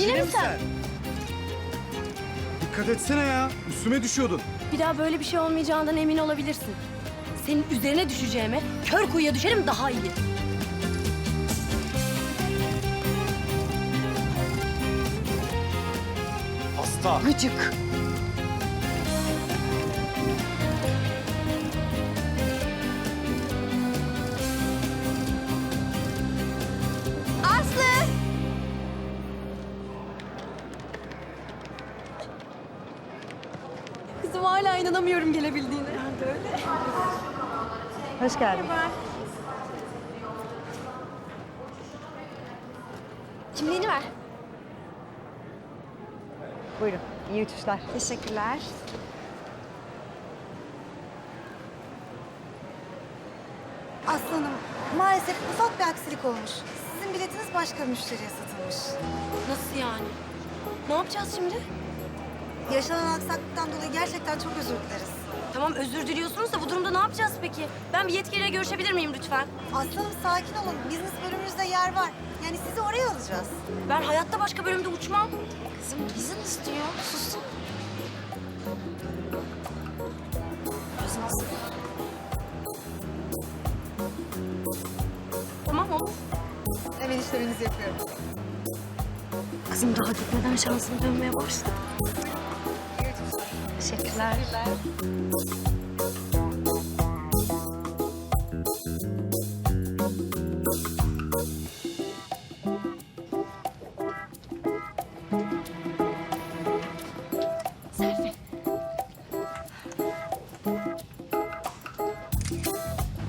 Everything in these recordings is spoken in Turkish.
Yine mi sen? Dikkat etsene ya. Üstüme düşüyordun. Bir daha böyle bir şey olmayacağından emin olabilirsin. Senin üzerine düşeceğime kör kuyuya düşerim daha iyi. Hasta. Gıcık. Hala inanamıyorum gelebildiğine. Ben de öyle. Hoş geldin. Kimliğini ver. Buyurun. İyi uçuşlar. Teşekkürler. Aslanım, maalesef ufak bir aksilik olmuş. Sizin biletiniz başka bir müşteriye satılmış. Nasıl yani? Ne yapacağız şimdi? Yaşanan aksaklıktan dolayı gerçekten çok özür dileriz. Tamam özür diliyorsunuz da bu durumda ne yapacağız peki? Ben bir yetkiliyle görüşebilir miyim lütfen? Aslanım sakin olun. Business bölümümüzde yer var. Yani sizi oraya alacağız. Ben hayatta başka bölümde uçmam. Kızım izin istiyor. Susun. Tamam mı? Hemen işleminizi yapıyorum. Kızım daha gitmeden şansım dönmeye başladı. Teşekkürler.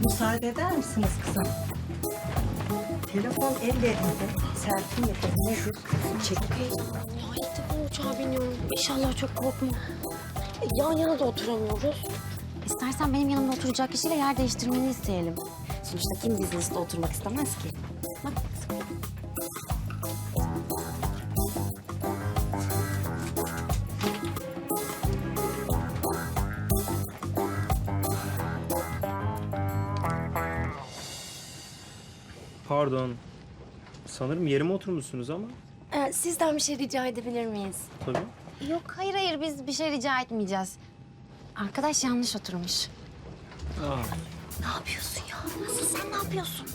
Müsaade eder misiniz kızım? Telefon ellerinde. Selfie yapın. Şu çek. Ya ilk defa uçağa biniyorum. İnşallah çok korkmam. Yan yana da oturamıyoruz. İstersen benim yanımda oturacak kişiyle yer değiştirmeni isteyelim. Sonuçta kim business'ta oturmak istemez ki? Bak Pardon. Sanırım yerime oturmuşsunuz ama. Ee, sizden bir şey rica edebilir miyiz? Tabii. Yok hayır hayır biz bir şey rica etmeyeceğiz. Arkadaş yanlış oturmuş. Aa, Ne yapıyorsun ya? Nasıl sen ne yapıyorsun?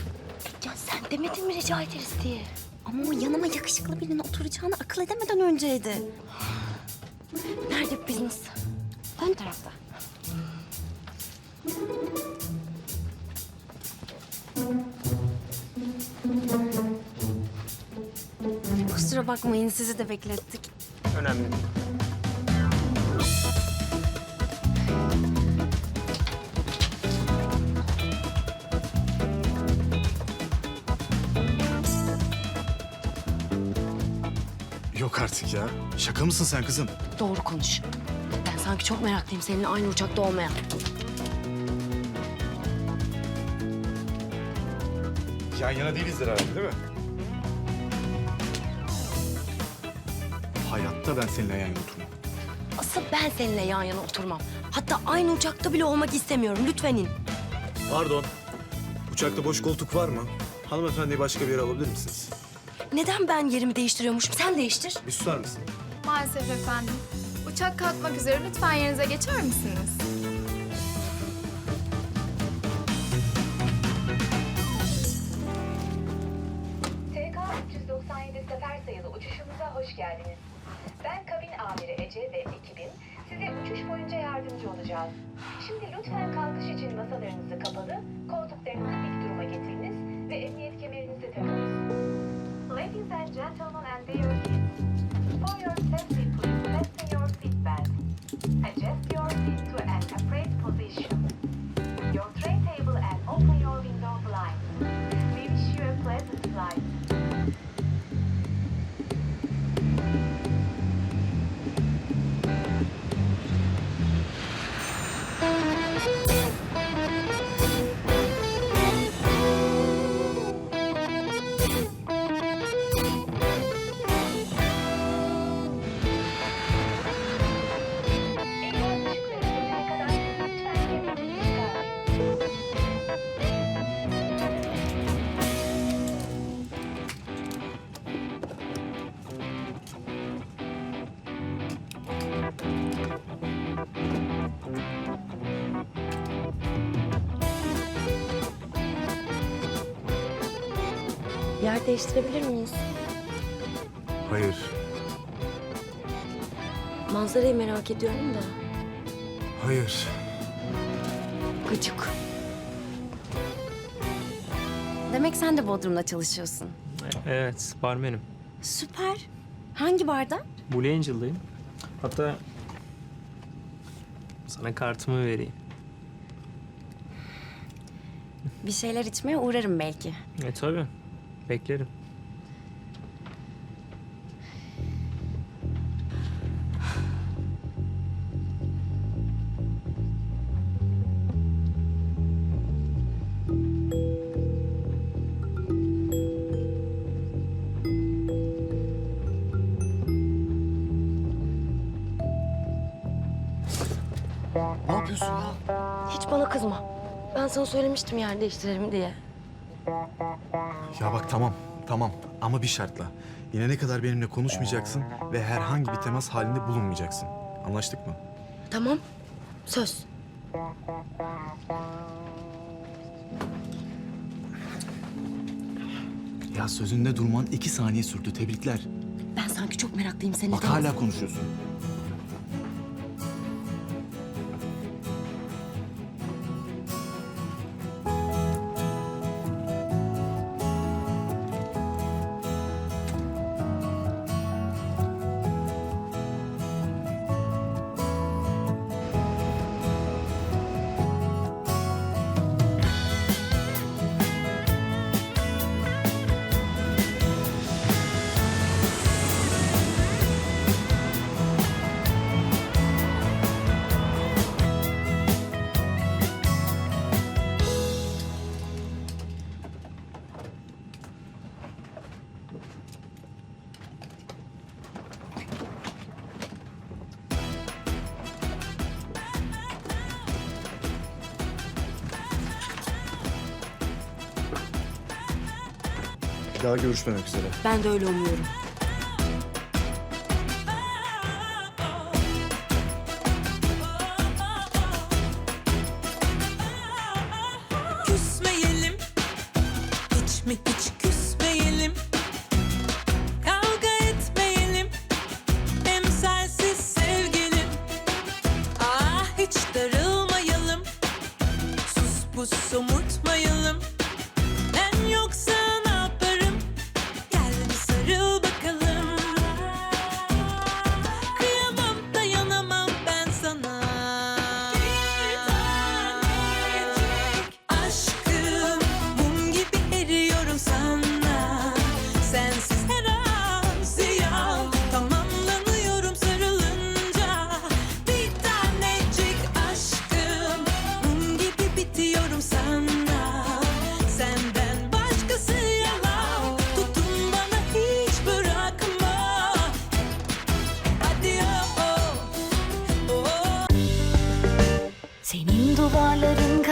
Ya sen demedin mi rica ederiz diye? Ama o yanıma yakışıklı birinin oturacağını akıl edemeden önceydi. Nerede bu business? Ön tarafta. Kusura bakmayın sizi de beklettik. Önemli. Yok artık ya. Şaka mısın sen kızım? Doğru konuş. Ben sanki çok meraklıyım seninle aynı uçakta olmaya. Yan yana değilizdir herhalde değil mi? Hayatta ben seninle yan yana oturmam. Asıl ben seninle yan yana oturmam. Hatta aynı uçakta bile olmak istemiyorum. Lütfen in. Pardon. Uçakta boş koltuk var mı? Hanımefendiyi başka bir yere alabilir misiniz? Neden ben yerimi değiştiriyormuşum? Sen değiştir. Bir susar mısın? Maalesef efendim. Uçak kalkmak üzere lütfen yerinize geçer misiniz? Uçuş boyunca yardımcı olacağız. Şimdi lütfen kalkış için masalarınızı kapalı, koltuklarınızı dik duruma getiriniz ve emniyet kemerinizi takınız. Ladies and gentlemen Yer değiştirebilir miyiz? Hayır. Manzarayı merak ediyorum da. Hayır. Gıcık. Demek sen de Bodrum'da çalışıyorsun. Evet, barmenim. Süper. Hangi barda? Blue Angel'dayım. Hatta sana kartımı vereyim. Bir şeyler içmeye uğrarım belki. E tabii. Beklerim. Ne yapıyorsun ya? Hiç bana kızma. Ben sana söylemiştim yer değiştirelim diye. Ya bak tamam, tamam. Ama bir şartla. Yine ne kadar benimle konuşmayacaksın ve herhangi bir temas halinde bulunmayacaksın. Anlaştık mı? Tamam. Söz. Ya sözünde durman iki saniye sürdü. Tebrikler. Ben sanki çok meraklıyım senin. Bak hala konuşuyorsun. Bir daha görüşmemek üzere. Ben de öyle umuyorum. Küsmeyelim. Hiç mi hiç küsmeyelim? Kavga etmeyelim. Hem sensiz sevgilim. Ah hiç darılmayalım. Sus pus somurtmayalım